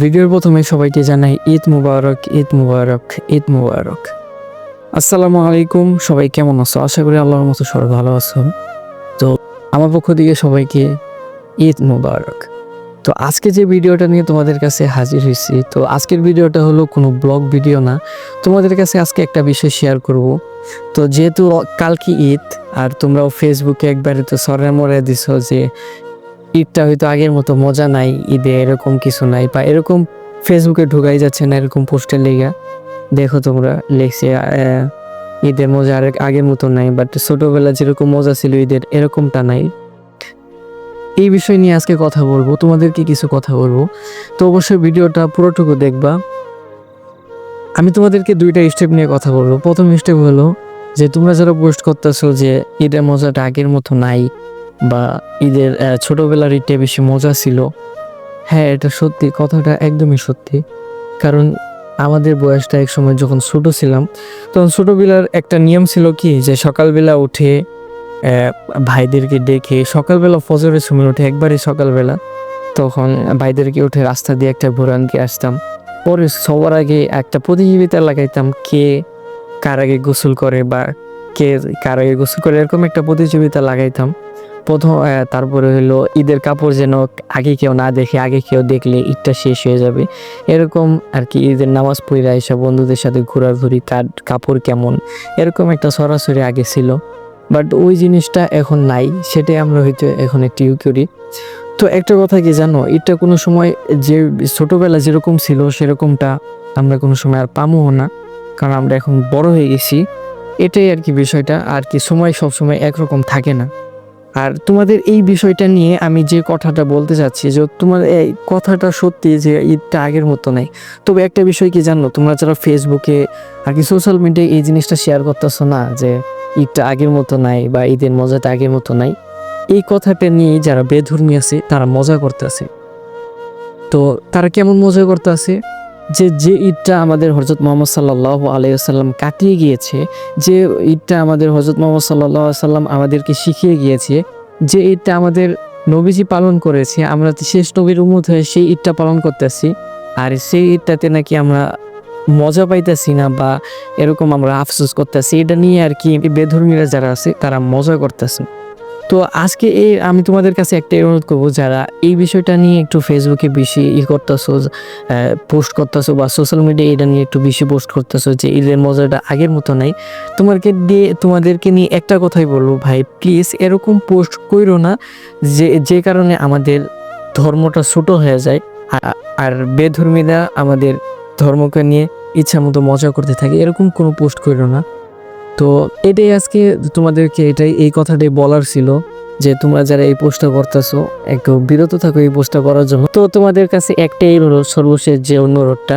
ভিডিওর প্রথমে সবাইকে জানাই ঈদ মুবারক ঈদ মুবারক ঈদ মুবারক। আসসালামু আলাইকুম, সবাই কেমন আছো? আশা করি আল্লাহর মতো সবাই ভালো আছো। তো আমার পক্ষ থেকে সবাইকে ঈদ মুবারক। তো আজকে যে ভিডিওটা নিয়ে তোমাদের কাছে হাজির হয়েছি, তো আজকের ভিডিওটা হলো কোনো ব্লগ ভিডিও না। তোমাদের কাছে আজকে একটা বিষয় শেয়ার করব। তো যেহেতু কালকে ঈদ, আর তোমরাও ফেসবুকে একবারে তো সরে মরে দিছো যে ঈদটা হয়তো আগের মতো মজা নাই, ঈদে এরকম কিছু নাই বা এরকম ফেসবুকে ঢুকাই যাচ্ছে না এরকম পোস্টের লেগা। দেখো তোমরা লেখছে ঈদের মজা আর আগের মতো নাই বাট ছোটবেলা যেরকম মজা ছিল ঈদের, এরকমটা নাই। এই বিষয় নিয়ে আজকে কথা বলব, তোমাদেরকে কিছু কথা বলব। তো অবশ্যই ভিডিওটা পুরোটুকু দেখবা। আমি তোমাদেরকে দুইটা স্টেপ নিয়ে কথা বলব। প্রথম স্টেপ হলো যে, তোমরা যারা পোস্ট করতেছো যে, ঈদের মজাটা আগের মতো নাই বা ঈদের ছোটোবেলার ঈদটা বেশি মজা ছিল। হ্যাঁ এটা সত্যি, কথাটা একদমই সত্যি। কারণ আমাদের বয়সটা এক সময় যখন ছোট ছিলাম, তখন ছোটোবেলার একটা নিয়ম ছিল কি, যে সকালবেলা উঠে ভাইদেরকে ডেকে, সকালবেলা ফজরের সময় উঠে একবারই সকালবেলা, তখন ভাইদেরকে উঠে রাস্তা দিয়ে একটা ভোরানকে আসতাম। পরে সবার আগে একটা প্রতিযোগিতা লাগাইতাম, কে কার আগে গোসল করে বা কে কার আগে গোসল করে, এরকম একটা প্রতিযোগিতা লাগাইতাম। প্রথম তারপরে হলো ঈদের কাপড় যেন আগে কেউ না দেখে, আগে কেউ দেখলে ঈদটা শেষ হয়ে যাবে। এরকম আর কি ঈদের নামাজ পড়ে এসব বন্ধুদের সাথে ঘোরাঘুরি, তার কাপড় কেমন, এরকম একটা সরাসরি আগে ছিল। বাট ওই জিনিসটা এখন নাই, সেটাই আমরা হয়তো এখন একটু ইউ করি। তো একটা কথা কি জানো এটা কোনো সময় যে ছোটবেলা যেরকম ছিল, সেরকমটা আমরা কোনো সময় আর পামোও না। কারণ আমরা এখন বড় হয়ে গেছি, এটাই আর কি বিষয়টা। আর কি সময় সবসময় একরকম থাকে না। আর তোমাদের এই বিষয়টা নিয়ে আমি যে কথাটা বলতে চাচ্ছি, যে তোমার এই কথাটা সত্যি যে ঈদটা আগের মতো নাই। তবে একটা বিষয় কি জানো? তোমরা যারা ফেসবুকে আর কি সোশ্যাল মিডিয়ায় এই জিনিসটা শেয়ার করতেছো না, যে ঈদটা আগের মতো নাই বা ঈদের মজাটা আগের মতো নাই, এই কথাটা নিয়ে যারা বেধর্মী আছে, তারা মজা করতেছে। তো তারা কেমন মজা করতেছে? যে যে ঈদটা আমাদের হজরত মোহাম্মদ সাল্লাহ আলাইসাল্লাম কাটিয়ে গিয়েছে, যে ঈদটা আমাদের হজরত মোহাম্মদ সাল্লাহ সাল্লাম আমাদেরকে শিখিয়ে গিয়েছে, যে ঈদটা আমাদের নবীজি পালন করেছে, আমরা শেষ নবীর উম্মত হয়ে সেই ঈদটা পালন করতেছি, আর সেই ঈদটাতে নাকি আমরা মজা পাইতেছি না বা এরকম আমরা আফসোস করতেছি, এটা নিয়ে আর কি বেধর্মীরা যারা আছে তারা মজা করতেছে। তো আজকে এই, আমি তোমাদের কাছে একটা অনুরোধ করব, যারা এই বিষয়টা নিয়ে একটু ফেসবুকে বেশি ই করতেছো পোস্ট করতেছো বা সোশ্যাল মিডিয়া এটা নিয়ে একটু বেশি পোস্ট করতেছো যে ঈদের মজাটা আগের মতো নাই তোমাকে দিয়ে, তোমাদেরকে নিয়ে একটা কথাই বলব ভাই প্লিজ এরকম পোস্ট করো না যে যে কারণে আমাদের ধর্মটা ছোট হয়ে যায় আর বেধর্মীরা আমাদের ধর্মকে নিয়ে ইচ্ছা মতো মজা করতে থাকে, এরকম কোনো পোস্ট করো না। তো এটাই আজকে তোমাদেরকে এটাই, এই কথাটাই বলার ছিল যে তোমরা যারা এই পোস্টটা করতেছো, একটু বিরত থাকো এই পোস্টটা করার জন্য। তো তোমাদের কাছে একটাই অনুরোধ, সর্বশেষ যে অনুরোধটা,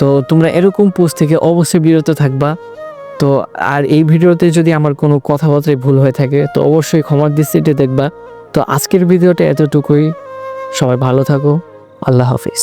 তো তোমরা এরকম পোস্ট থেকে অবশ্যই বিরত থাকবা। তো আর এই ভিডিওতে যদি আমার কোনো কথাবার্তায় ভুল হয়ে থাকে, তো অবশ্যই ক্ষমার দৃষ্টিতে দেখবা। তো আজকের ভিডিওটা এতটুকুই। সবাই ভালো থাকো। আল্লাহ হাফিজ।